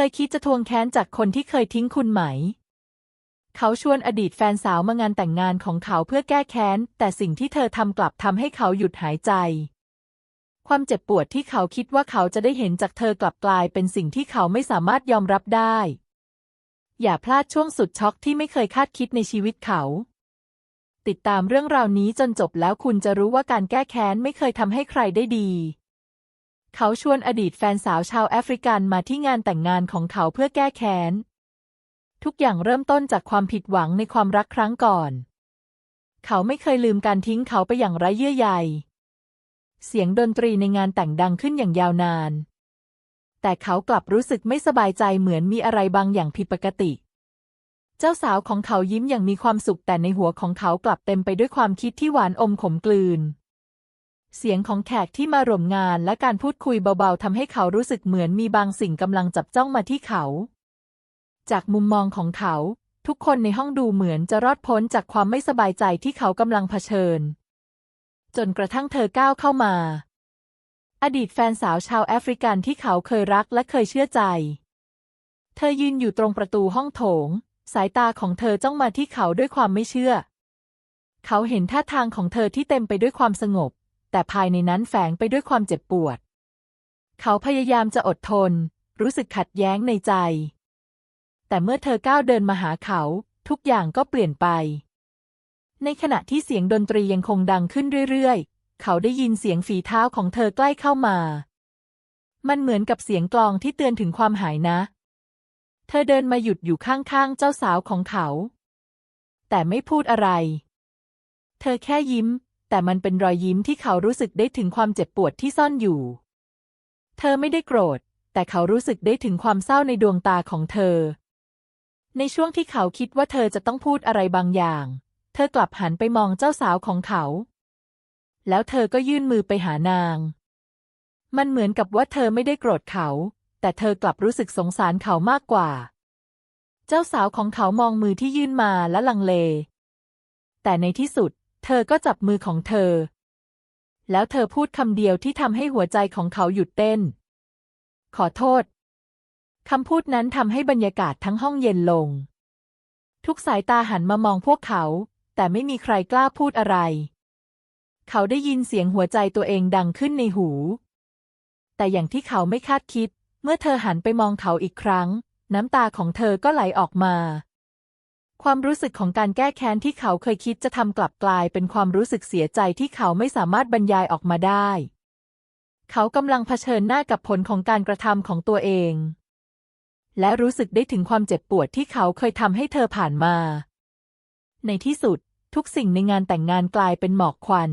เคยคิดจะทวงแค้นจากคนที่เคยทิ้งคุณไหม เขาชวนอดีตแฟนสาวมางานแต่งงานของเขาเพื่อแก้แค้น แต่สิ่งที่เธอทำกลับทำให้เขาหยุดหายใจ ความเจ็บปวดที่เขาคิดว่าเขาจะได้เห็นจากเธอกลับกลายเป็นสิ่งที่เขาไม่สามารถยอมรับได้ อย่าพลาดช่วงสุดช็อกที่ไม่เคยคาดคิดในชีวิตเขาติดตามเรื่องราวนี้จนจบแล้วคุณจะรู้ว่าการแก้แค้นไม่เคยทำให้ใครได้ดี เขาชวนอดีตแฟนสาวชาวแอฟริกันมาที่งานแต่งงานของเขาเพื่อแก้แค้น ทุกอย่างเริ่มต้นจากความผิดหวังในความรักครั้งก่อน เขาไม่เคยลืมการทิ้งเขาไปอย่างไร้เยื่อใย เสียงดนตรีในงานแต่งดังขึ้นอย่างยาวนาน แต่เขากลับรู้สึกไม่สบายใจเหมือนมีอะไรบางอย่างผิดปกติ เจ้าสาวของเขายิ้มอย่างมีความสุขแต่ในหัวของเขากลับเต็มไปด้วยความคิดที่หวานอมขมกลืน เสียงของแขกที่มาร่วมงานและการพูดคุยเบาๆทำให้เขารู้สึกเหมือนมีบางสิ่งกำลังจับจ้องมาที่เขา จากมุมมองของเขา ทุกคนในห้องดูเหมือนจะรอดพ้นจากความไม่สบายใจที่เขากำลังเผชิญ จนกระทั่งเธอก้าวเข้ามา อดีตแฟนสาวชาวแอฟริกันที่เขาเคยรักและเคยเชื่อใจ เธอยืนอยู่ตรงประตูห้องโถง สายตาของเธอจ้องมาที่เขาด้วยความไม่เชื่อ เขาเห็นท่าทางของเธอที่เต็มไปด้วยความสงบ แต่ภายในนั้นแฝงไปด้วยความเจ็บปวด เขาพยายามจะอดทน รู้สึกขัดแย้งในใจ แต่เมื่อเธอก้าวเดินมาหาเขา ทุกอย่างก็เปลี่ยนไป ในขณะที่เสียงดนตรียังคงดังขึ้นเรื่อยๆ เขาได้ยินเสียงฝีเท้าของเธอใกล้เข้ามา มันเหมือนกับเสียงกลองที่เตือนถึงความหายนะ เธอเดินมาหยุดอยู่ข้างๆ เจ้าสาวของเขา แต่ไม่พูดอะไร เธอแค่ยิ้ม แต่มันเป็นรอยยิ้มที่เขารู้สึกได้ถึงความเจ็บปวดที่ซ่อนอยู่ เธอไม่ได้โกรธ แต่เขารู้สึกได้ถึงความเศร้าในดวงตาของเธอ ในช่วงที่เขาคิดว่าเธอจะต้องพูดอะไรบางอย่าง เธอกลับหันไปมองเจ้าสาวของเขา แล้วเธอก็ยื่นมือไปหานาง มันเหมือนกับว่าเธอไม่ได้โกรธเขา แต่เธอกลับรู้สึกสงสารเขามากกว่า เจ้าสาวของเขามองมือที่ยื่นมาและลังเล แต่ในที่สุด เธอก็จับมือของเธอ แล้วเธอพูดคำเดียวที่ทำให้หัวใจของเขาหยุดเต้น ขอโทษคำพูดนั้นทำให้บรรยากาศทั้งห้องเย็นลง ทุกสายตาหันมามองพวกเขา แต่ไม่มีใครกล้าพูดอะไร เขาได้ยินเสียงหัวใจตัวเองดังขึ้นในหู แต่อย่างที่เขาไม่คาดคิด เมื่อเธอหันไปมองเขาอีกครั้ง น้ำตาของเธอก็ไหลออกมา ความรู้สึกของการแก้แค้นที่เขาเคยคิดจะทำกลับกลายเป็นความรู้สึกเสียใจที่เขาไม่สามารถบรรยายออกมาได้ เขากำลังเผชิญหน้ากับผลของการกระทำของตัวเอง และรู้สึกได้ถึงความเจ็บปวดที่เขาเคยทำให้เธอผ่านมา ในที่สุด ทุกสิ่งในงานแต่งงานกลายเป็นหมอกควัน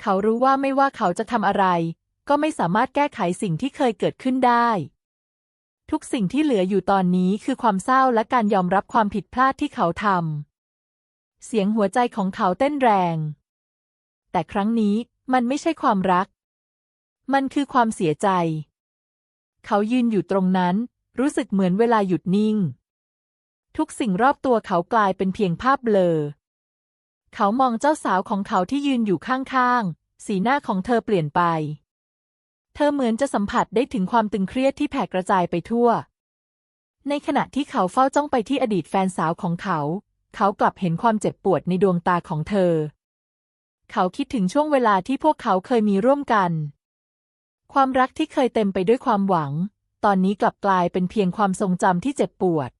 เขารู้ว่าไม่ว่าเขาจะทำอะไร ก็ไม่สามารถแก้ไขสิ่งที่เคยเกิดขึ้นได้ ทุกสิ่งที่เหลืออยู่ตอนนี้คือความเศร้าและการยอมรับความผิดพลาดที่เขาทำ เสียงหัวใจของเขาเต้นแรง แต่ครั้งนี้มันไม่ใช่ความรัก มันคือความเสียใจ เขายืนอยู่ตรงนั้น รู้สึกเหมือนเวลาหยุดนิ่ง ทุกสิ่งรอบตัวเขากลายเป็นเพียงภาพเบลอ เขามองเจ้าสาวของเขาที่ยืนอยู่ข้างๆ สีหน้าของเธอเปลี่ยนไป เธอเหมือนจะสัมผัสได้ถึงความตึงเครียดที่แผ่กระจายไปทั่ว ในขณะที่เขาเฝ้าจ้องไปที่อดีตแฟนสาวของเขา เขากลับเห็นความเจ็บปวดในดวงตาของเธอ เขาคิดถึงช่วงเวลาที่พวกเขาเคยมีร่วมกัน ความรักที่เคยเต็มไปด้วยความหวัง ตอนนี้กลับกลายเป็นเพียงความทรงจำที่เจ็บปวด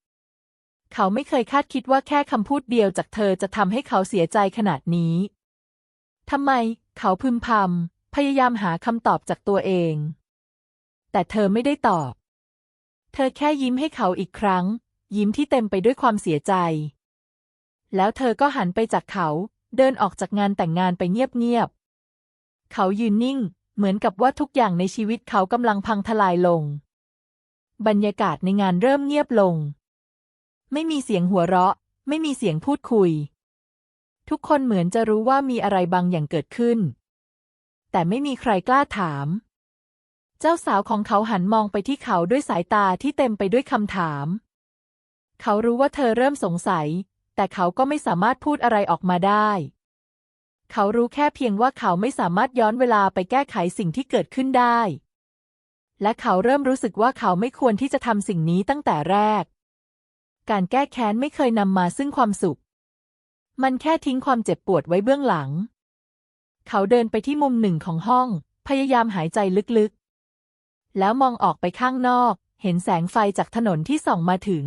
เขาไม่เคยคาดคิดว่าแค่คำพูดเดียวจากเธอจะทำให้เขาเสียใจขนาดนี้ทำไม เขาพึมพำ พยายามหาคำตอบจากตัวเอง แต่เธอไม่ได้ตอบ เธอแค่ยิ้มให้เขาอีกครั้ง ยิ้มที่เต็มไปด้วยความเสียใจ แล้วเธอก็หันไปจากเขา เดินออกจากงานแต่งงานไปเงียบๆ เขายืนนิ่ง เหมือนกับว่าทุกอย่างในชีวิตเขากำลังพังทลายลง บรรยากาศในงานเริ่มเงียบลง ไม่มีเสียงหัวเราะ ไม่มีเสียงพูดคุย ทุกคนเหมือนจะรู้ว่ามีอะไรบางอย่างเกิดขึ้น แต่ไม่มีใครกล้าถาม เจ้าสาวของเขาหันมองไปที่เขาด้วยสายตาที่เต็มไปด้วยคำถาม เขารู้ว่าเธอเริ่มสงสัย แต่เขาก็ไม่สามารถพูดอะไรออกมาได้ เขารู้แค่เพียงว่าเขาไม่สามารถย้อนเวลาไปแก้ไขสิ่งที่เกิดขึ้นได้ และเขาเริ่มรู้สึกว่าเขาไม่ควรที่จะทำสิ่งนี้ตั้งแต่แรก การแก้แค้นไม่เคยนำมาซึ่งความสุข มันแค่ทิ้งความเจ็บปวดไว้เบื้องหลัง เขาเดินไปที่มุมหนึ่งของห้อง พยายามหายใจลึกๆ แล้วมองออกไปข้างนอก เห็นแสงไฟจากถนนที่ส่องมาถึง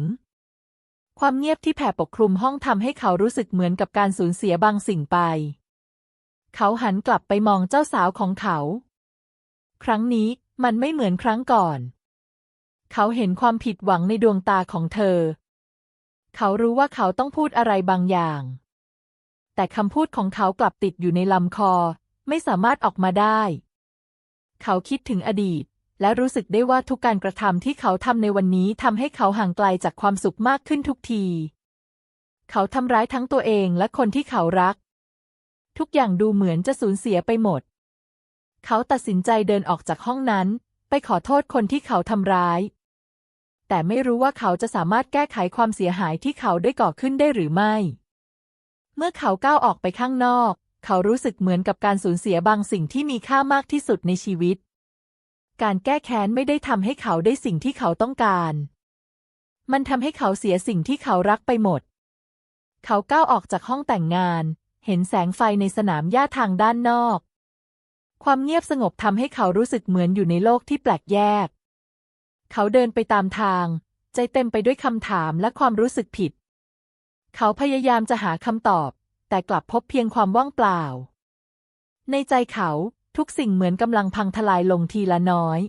ความเงียบที่แผ่ปกคลุมห้องทำให้เขารู้สึกเหมือนกับการสูญเสียบางสิ่งไป เขาหันกลับไปมองเจ้าสาวของเขา ครั้งนี้มันไม่เหมือนครั้งก่อน เขาเห็นความผิดหวังในดวงตาของเธอ เขารู้ว่าเขาต้องพูดอะไรบางอย่าง แต่คำพูดของเขากลับติดอยู่ในลำคอ ไม่สามารถออกมาได้ เขาคิดถึงอดีต และรู้สึกได้ว่าทุกการกระทำที่เขาทำในวันนี้ทำให้เขาห่างไกลจากความสุขมากขึ้นทุกที เขาทำร้ายทั้งตัวเองและคนที่เขารัก ทุกอย่างดูเหมือนจะสูญเสียไปหมด เขาตัดสินใจเดินออกจากห้องนั้น ไปขอโทษคนที่เขาทำร้าย แต่ไม่รู้ว่าเขาจะสามารถแก้ไขความเสียหายที่เขาได้ก่อขึ้นได้หรือไม่ เมื่อเขาก้าวออกไปข้างนอก เขารู้สึกเหมือนกับการสูญเสียบางสิ่งที่มีค่ามากที่สุดในชีวิต การแก้แค้นไม่ได้ทำให้เขาได้สิ่งที่เขาต้องการ มันทำให้เขาเสียสิ่งที่เขารักไปหมด เขาก้าวออกจากห้องแต่งงาน เห็นแสงไฟในสนามหญ้าทางด้านนอก ความเงียบสงบทำให้เขารู้สึกเหมือนอยู่ในโลกที่แปลกแยก เขาเดินไปตามทาง ใจเต็มไปด้วยคำถามและความรู้สึกผิด เขาพยายามจะหาคำตอบ แต่กลับพบเพียงความว่างเปล่า ในใจเขาทุกสิ่งเหมือนกำลังพังทลายลงทีละน้อย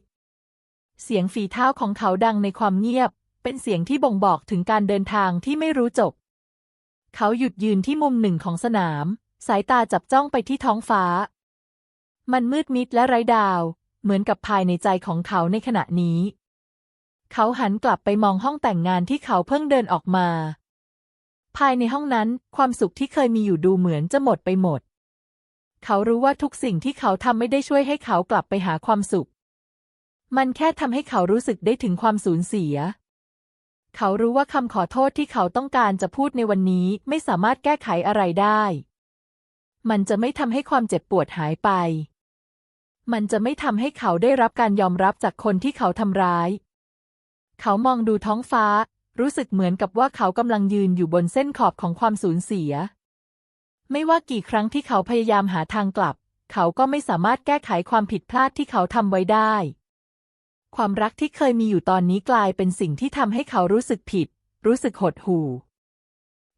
เสียงฝีเท้าของเขาดังในความเงียบ เป็นเสียงที่บ่งบอกถึงการเดินทางที่ไม่รู้จบ เขาหยุดยืนที่มุมหนึ่งของสนาม สายตาจับจ้องไปที่ท้องฟ้า มันมืดมิดและไร้ดาว เหมือนกับภายในใจของเขาในขณะนี้ เขาหันกลับไปมองห้องแต่งงานที่เขาเพิ่งเดินออกมา ภายในห้องนั้นความสุขที่เคยมีอยู่ดูเหมือนจะหมดไปหมด เขารู้ว่าทุกสิ่งที่เขาทำไม่ได้ช่วยให้เขากลับไปหาความสุข มันแค่ทำให้เขารู้สึกได้ถึงความสูญเสีย เขารู้ว่าคำขอโทษที่เขาต้องการจะพูดในวันนี้ไม่สามารถแก้ไขอะไรได้ มันจะไม่ทำให้ความเจ็บปวดหายไป มันจะไม่ทำให้เขาได้รับการยอมรับจากคนที่เขาทำร้าย เขามองดูท้องฟ้า รู้สึกเหมือนกับว่าเขากำลังยืนอยู่บนเส้นขอบของความสูญเสีย ไม่ว่ากี่ครั้งที่เขาพยายามหาทางกลับ เขาก็ไม่สามารถแก้ไขความผิดพลาดที่เขาทำไว้ได้ ความรักที่เคยมีอยู่ตอนนี้กลายเป็นสิ่งที่ทำให้เขารู้สึกผิด รู้สึกหดหู่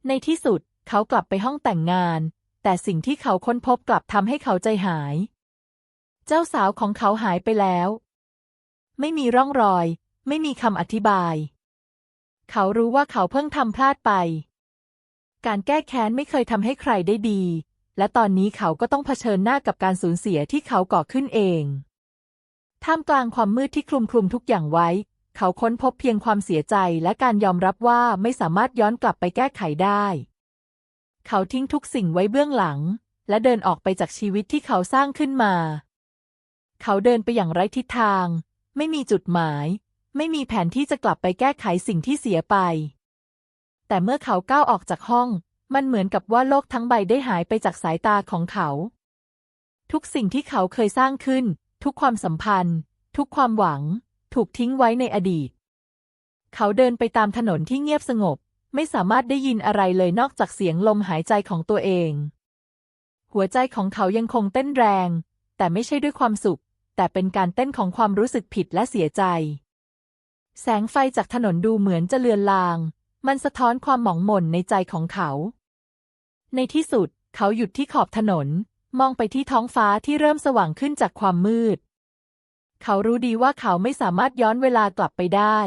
ในที่สุดเขากลับไปห้องแต่งงาน แต่สิ่งที่เขาค้นพบกลับทำให้เขาใจหาย เจ้าสาวของเขาหายไปแล้ว ไม่มีร่องรอย ไม่มีคำอธิบาย เขารู้ว่าเขาเพิ่งทำพลาดไป การแก้แค้นไม่เคยทำให้ใครได้ดี และตอนนี้เขาก็ต้องเผชิญหน้ากับการสูญเสียที่เขาก่อขึ้นเอง ท่ามกลางความมืดที่คลุมคลุมทุกอย่างไว้ เขาค้นพบเพียงความเสียใจและการยอมรับว่าไม่สามารถย้อนกลับไปแก้ไขได้ เขาทิ้งทุกสิ่งไว้เบื้องหลัง และเดินออกไปจากชีวิตที่เขาสร้างขึ้นมา เขาเดินไปอย่างไร้ทิศทาง ไม่มีจุดหมาย ไม่มีแผนที่จะกลับไปแก้ไขสิ่งที่เสียไป แต่เมื่อเขาก้าวออกจากห้อง มันเหมือนกับว่าโลกทั้งใบได้หายไปจากสายตาของเขา ทุกสิ่งที่เขาเคยสร้างขึ้น ทุกความสัมพันธ์ ทุกความหวัง ถูกทิ้งไว้ในอดีต เขาเดินไปตามถนนที่เงียบสงบ ไม่สามารถได้ยินอะไรเลยนอกจากเสียงลมหายใจของตัวเอง หัวใจของเขายังคงเต้นแรง แต่ไม่ใช่ด้วยความสุข แต่เป็นการเต้นของความรู้สึกผิดและเสียใจ แสงไฟจากถนนดูเหมือนจะเลือนลาง มันสะท้อนความหมองหม่นในใจของเขา ในที่สุดเขาหยุดที่ขอบถนน มองไปที่ท้องฟ้าที่เริ่มสว่างขึ้นจากความมืด เขารู้ดีว่าเขาไม่สามารถย้อนเวลากลับไปได้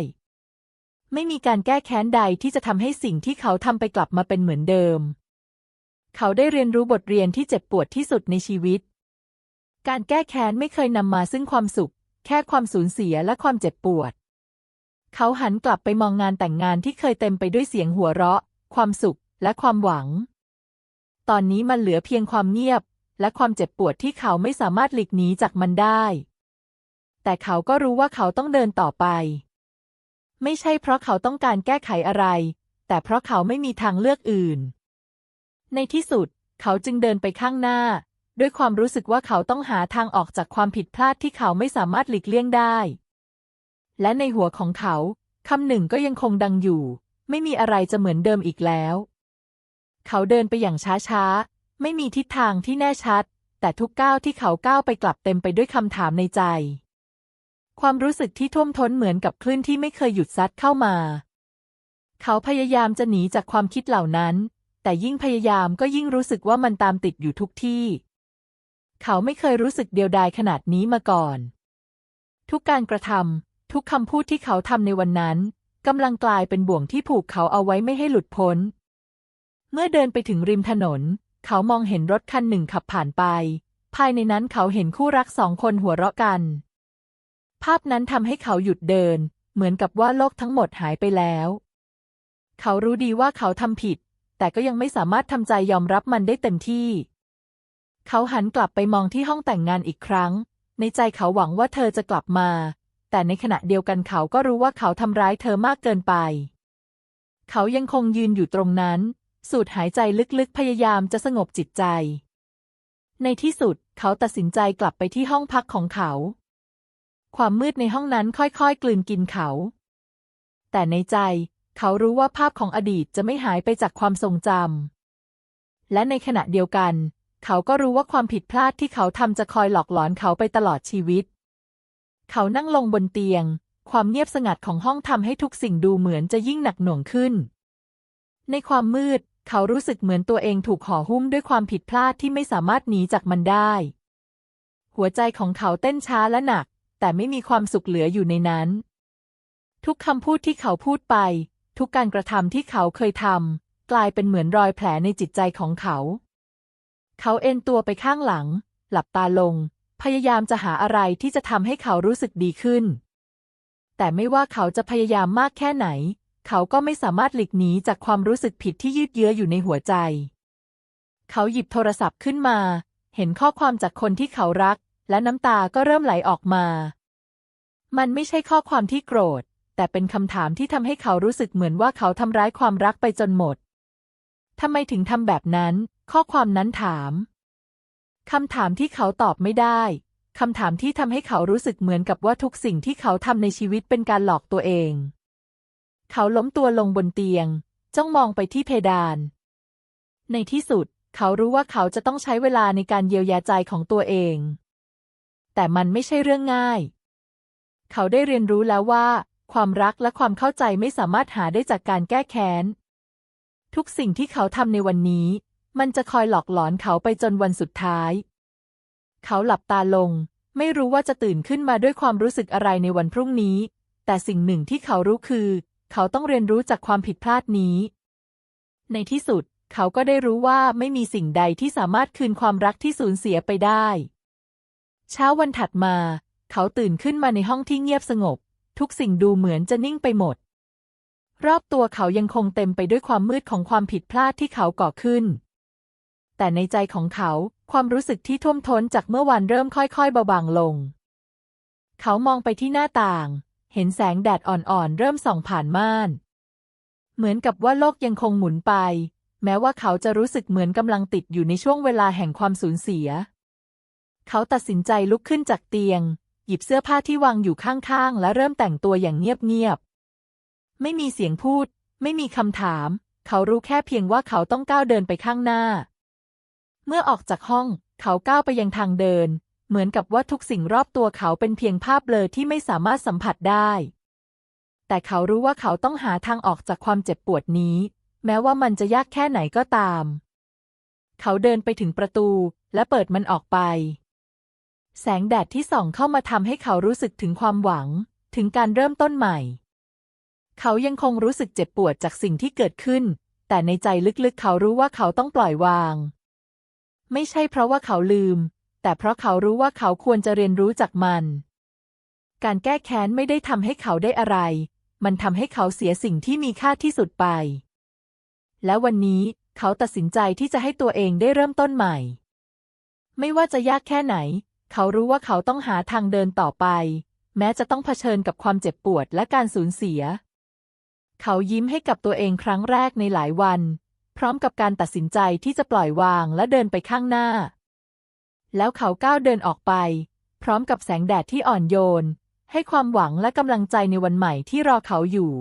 ไม่มีการแก้แค้นใดที่จะทำให้สิ่งที่เขาทำไปกลับมาเป็นเหมือนเดิม เขาได้เรียนรู้บทเรียนที่เจ็บปวดที่สุดในชีวิต การแก้แค้นไม่เคยนำมาซึ่งความสุข แค่ความสูญเสียและความเจ็บปวด เขาหันกลับไปมองงานแต่งงานที่เคยเต็มไปด้วยเสียงหัวเราะ ความสุขและความหวัง ตอนนี้มันเหลือเพียงความเงียบ และความเจ็บปวดที่เขาไม่สามารถหลีกหนีจากมันได้ แต่เขาก็รู้ว่าเขาต้องเดินต่อไป ไม่ใช่เพราะเขาต้องการแก้ไขอะไร แต่เพราะเขาไม่มีทางเลือกอื่น ในที่สุด เขาจึงเดินไปข้างหน้า ด้วยความรู้สึกว่าเขาต้องหาทางออกจากความผิดพลาดที่เขาไม่สามารถหลีกเลี่ยงได้ และในหัวของเขาคำหนึ่งก็ยังคงดังอยู่ ไม่มีอะไรจะเหมือนเดิมอีกแล้ว เขาเดินไปอย่างช้าๆ ไม่มีทิศทางที่แน่ชัด แต่ทุกก้าวที่เขาก้าวไปกลับเต็มไปด้วยคำถามในใจ ความรู้สึกที่ท่วมท้นเหมือนกับคลื่นที่ไม่เคยหยุดซัดเข้ามา เขาพยายามจะหนีจากความคิดเหล่านั้น แต่ยิ่งพยายามก็ยิ่งรู้สึกว่ามันตามติดอยู่ทุกที่ เขาไม่เคยรู้สึกเดียวดายขนาดนี้มาก่อน ทุกการกระทำ ทุกคำพูดที่เขาทำในวันนั้นกำลังกลายเป็นบ่วงที่ผูกเขาเอาไว้ไม่ให้หลุดพ้น เมื่อเดินไปถึงริมถนน เขามองเห็นรถคันหนึ่งขับผ่านไป ภายในนั้นเขาเห็นคู่รักสองคนหัวเราะกัน ภาพนั้นทำให้เขาหยุดเดิน เหมือนกับว่าโลกทั้งหมดหายไปแล้ว เขารู้ดีว่าเขาทำผิด แต่ก็ยังไม่สามารถทำใจยอมรับมันได้เต็มที่ เขาหันกลับไปมองที่ห้องแต่งงานอีกครั้ง ในใจเขาหวังว่าเธอจะกลับมา แต่ในขณะเดียวกันเขาก็รู้ว่าเขาทำร้ายเธอมากเกินไป เขายังคงยืนอยู่ตรงนั้น สูดหายใจลึกๆ พยายามจะสงบจิตใจ ในที่สุดเขาตัดสินใจกลับไปที่ห้องพักของเขา ความมืดในห้องนั้นค่อยๆ กลืนกินเขา แต่ในใจเขารู้ว่าภาพของอดีตจะไม่หายไปจากความทรงจำ และในขณะเดียวกัน เขาก็รู้ว่าความผิดพลาดที่เขาทำจะคอยหลอกหลอนเขาไปตลอดชีวิต เขานั่งลงบนเตียง ความเงียบสงัดของห้องทำให้ทุกสิ่งดูเหมือนจะยิ่งหนักหน่วงขึ้น ในความมืด เขารู้สึกเหมือนตัวเองถูกห่อหุ้มด้วยความผิดพลาดที่ไม่สามารถหนีจากมันได้ หัวใจของเขาเต้นช้าและหนัก แต่ไม่มีความสุขเหลืออยู่ในนั้น ทุกคำพูดที่เขาพูดไป ทุกการกระทำที่เขาเคยทำกลายเป็นเหมือนรอยแผลในจิตใจของเขา เขาเอนตัวไปข้างหลัง หลับตาลง พยายามจะหาอะไรที่จะทำให้เขารู้สึกดีขึ้น แต่ไม่ว่าเขาจะพยายามมากแค่ไหน เขาก็ไม่สามารถหลีกหนีจากความรู้สึกผิดที่ยืดเยื้ออยู่ในหัวใจ เขาหยิบโทรศัพท์ขึ้นมา เห็นข้อความจากคนที่เขารัก และน้ำตาก็เริ่มไหลออกมา มันไม่ใช่ข้อความที่โกรธ แต่เป็นคำถามที่ทำให้เขารู้สึกเหมือนว่าเขาทำร้ายความรักไปจนหมดทำไมถึงทำแบบนั้น ข้อความนั้นถาม คำถามที่เขาตอบไม่ได้คำถามที่ทำให้เขารู้สึกเหมือนกับว่าทุกสิ่งที่เขาทำในชีวิตเป็นการหลอกตัวเอง เขาล้มตัวลงบนเตียง จ้องมองไปที่เพดาน ในที่สุด เขารู้ว่าเขาจะต้องใช้เวลาในการเยียวยาใจของตัวเอง แต่มันไม่ใช่เรื่องง่าย เขาได้เรียนรู้แล้วว่า ความรักและความเข้าใจไม่สามารถหาได้จากการแก้แค้น ทุกสิ่งที่เขาทำในวันนี้ มันจะคอยหลอกหลอนเขาไปจนวันสุดท้าย เขาหลับตาลง ไม่รู้ว่าจะตื่นขึ้นมาด้วยความรู้สึกอะไรในวันพรุ่งนี้ แต่สิ่งหนึ่งที่เขารู้คือ เขาต้องเรียนรู้จากความผิดพลาดนี้ ในที่สุด เขาก็ได้รู้ว่าไม่มีสิ่งใดที่สามารถคืนความรักที่สูญเสียไปได้ เช้าวันถัดมา เขาตื่นขึ้นมาในห้องที่เงียบสงบ ทุกสิ่งดูเหมือนจะนิ่งไปหมดรอบตัวเขายังคงเต็มไปด้วยความมืดของความผิดพลาดที่เขาก่อขึ้น แต่ในใจของเขา ความรู้สึกที่ท่วมท้นจากเมื่อวานเริ่มค่อยๆเบาบางลง เขามองไปที่หน้าต่าง เห็นแสงแดดอ่อนๆเริ่มส่องผ่านม่าน เหมือนกับว่าโลกยังคงหมุนไป แม้ว่าเขาจะรู้สึกเหมือนกำลังติดอยู่ในช่วงเวลาแห่งความสูญเสีย เขาตัดสินใจลุกขึ้นจากเตียง หยิบเสื้อผ้าที่วางอยู่ข้างๆ และเริ่มแต่งตัวอย่างเงียบๆ ไม่มีเสียงพูด ไม่มีคำถาม เขารู้แค่เพียงว่าเขาต้องก้าวเดินไปข้างหน้า เมื่อออกจากห้อง เขาก้าวไปยังทางเดิน เหมือนกับว่าทุกสิ่งรอบตัวเขาเป็นเพียงภาพเบลอที่ไม่สามารถสัมผัสได้ แต่เขารู้ว่าเขาต้องหาทางออกจากความเจ็บปวดนี้ แม้ว่ามันจะยากแค่ไหนก็ตาม เขาเดินไปถึงประตูและเปิดมันออกไป แสงแดดที่ส่องเข้ามาทำให้เขารู้สึกถึงความหวัง ถึงการเริ่มต้นใหม่ เขายังคงรู้สึกเจ็บปวดจากสิ่งที่เกิดขึ้น แต่ในใจลึกๆ เขารู้ว่าเขาต้องปล่อยวาง ไม่ใช่เพราะว่าเขาลืม แต่เพราะเขารู้ว่าเขาควรจะเรียนรู้จากมัน การแก้แค้นไม่ได้ทำให้เขาได้อะไร มันทำให้เขาเสียสิ่งที่มีค่าที่สุดไป และวันนี้เขาตัดสินใจที่จะให้ตัวเองได้เริ่มต้นใหม่ ไม่ว่าจะยากแค่ไหน เขารู้ว่าเขาต้องหาทางเดินต่อไป แม้จะต้องเผชิญกับความเจ็บปวดและการสูญเสีย เขายิ้มให้กับตัวเองครั้งแรกในหลายวัน พร้อมกับการตัดสินใจที่จะปล่อยวางและเดินไปข้างหน้า แล้วเขาก้าวเดินออกไป พร้อมกับแสงแดดที่อ่อนโยน ให้ความหวังและกำลังใจในวันใหม่ที่รอเขาอยู่